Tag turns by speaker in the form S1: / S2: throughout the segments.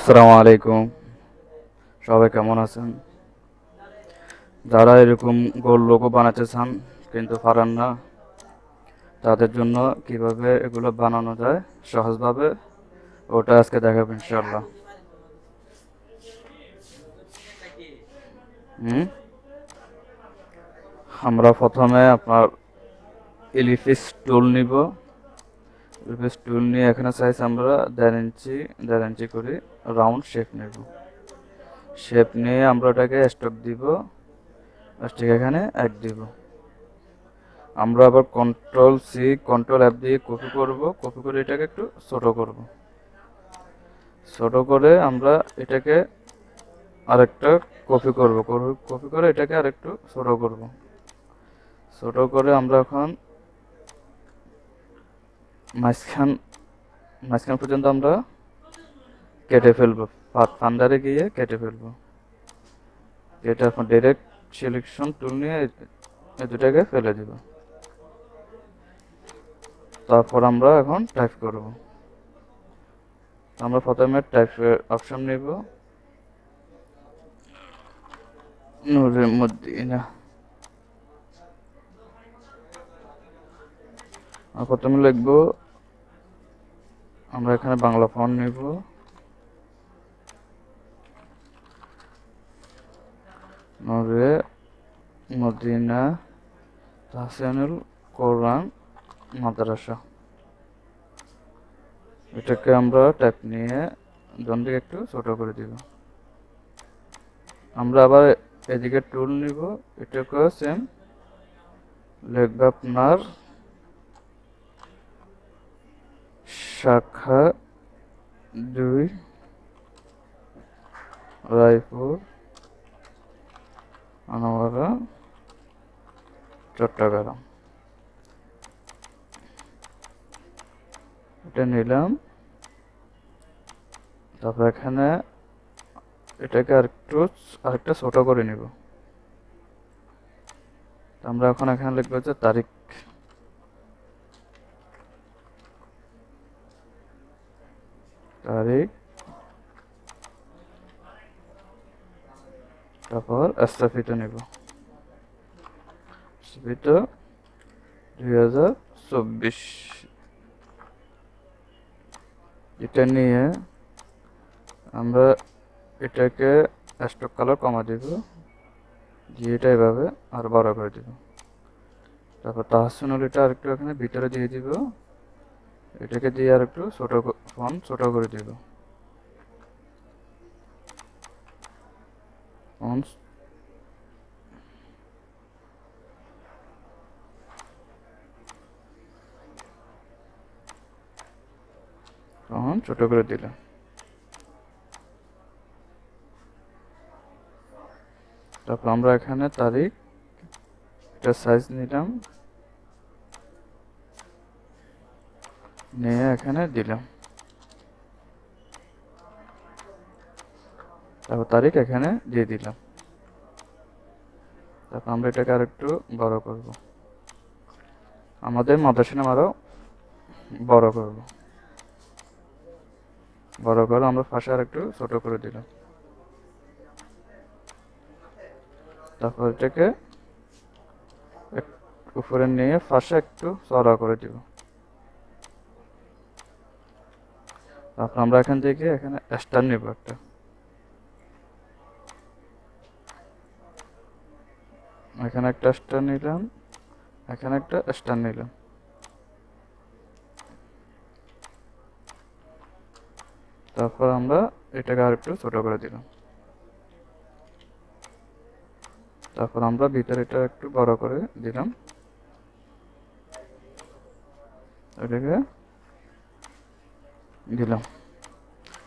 S1: আসসালামু আলাইকুম। সবাই কেমন আছেন? যারা এরকম গোল লোগো বানাতে চান, কিন্তু পারেন না, তাদের জন্য কীভাবে এগুলো বানানো যায় সহজভাবে, ওটা আজকে দেখাবো ইনশাল্লাহ হুম? আমরা প্রথমে আপনার এলিফিস টুল নিব। এলিফিস টুল নিয়ে এখানে সাইজ আমরা দেড় ইঞ্চি দেড় ইঞ্চি করে রাউন্ড শেপ নেব। শেপ নিয়ে আমরা ওটাকে স্টক দিব স্টিক এখানে এক দিব। আমরা আবার কন্ট্রোল সি কন্ট্রোল অ্যাপ দিয়ে কপি করব কপি করে এটাকে একটু ছোট করব। ছোট করে আমরা এটাকে আরেকটা কপি করব কপি করে এটাকে আরেকটু ছোট করব। ছোট করে আমরা এখন মাঝখান মাঝখান পর্যন্ত আমরা কেটে ফেলব। ফান্ডারে গিয়ে কেটে ফেলব। কেটে এখন ডাইরেক্ট সিলেকশন টুল নিয়ে দুটাকে ফেলে দিব। তারপর আমরা এখন টাইপ করব। আমরা প্রথমে টাইপ অপশন নিব। নূরের মদিনা আর প্রথমে লিখব, আমরা এখানে বাংলা ফন্ট নিব। নূরে মদিনা তাহসিনুল কোরআন মাদ্রাসা। এটাকে আমরা ট্যাপ নিয়ে দন্ডিকে একটু ছোট করে দিব। আমরা আবার এদিকে টুল নিব, এটাকেও সেম লিখবে আপনার শাখা দুই, রায়পুর, আনোয়ারা, চট্টগ্রাম। এটা নিলাম। তারপর এখানে এটাকে আরেকটু আরেকটা ছোট করে নিব। আমরা এখন এখানে লিখব যে তারিখ তারিখ তারপর স্থাপিত নেব। দুই হাজার চব্বিশ। এটা নিয়ে আমরা এটাকে স্টক কালার কমা দিব। দিয়ে এটা এভাবে আর বড় করে দিব। তারপর তাহসিনুল এটা আরেকটু এখানে ভিতরে দিয়ে দিব। এটাকে দিয়ে আর একটু ছোট ফোন ছোট করে দিব ছোট করে দিলাম তারপর আমরা এখানে তারিখ এটা সাইজ নিলাম। নিয়ে এখানে দিলাম। তারপর তারিখ এখানে দিয়ে দিলাম। তারপর আমরা এটাকে আর একটু বড় করব। আমাদের মাদ্রাসা নাম আরও বড় করব। বড় করে আমরা ফাঁসে আর একটু ছোট করে দিলাম। তারপর এটাকে উপরে নিয়ে ফাঁসে একটু চড়া করে দিব। তারপর আমরা এখান থেকে এখানে স্টার নিব একটা। এখানে একটা স্টার নিলাম, এখানে একটা স্টার নিলাম। তারপর আমরা এটাকে আর একটু ছোট করে দিলাম। তারপর আমরা ভিতরে এটা একটু বড় করে দিলাম। এটাকে দিলাম।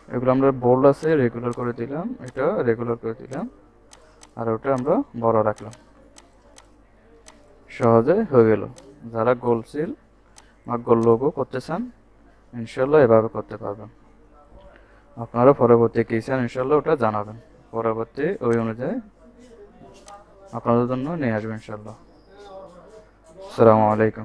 S1: এগুলো আমরা বোল্ড আছে রেগুলার করে দিলাম। এটা রেগুলার করে দিলাম। আর ওটা আমরা বড় রাখলাম। সহজে হয়ে গেল। যারা গোল সিল বা গোল লোগো করতে চান ইনশাল্লাহ এভাবে করতে পারবেন। আপনারা পরবর্তী কী চান ইনশাল্লাহ ওটা জানাবেন। পরবর্তী ওই অনুযায়ী আপনাদের জন্য নিয়ে আসবেন ইনশাল্লাহ আসসালামু আলাইকুম।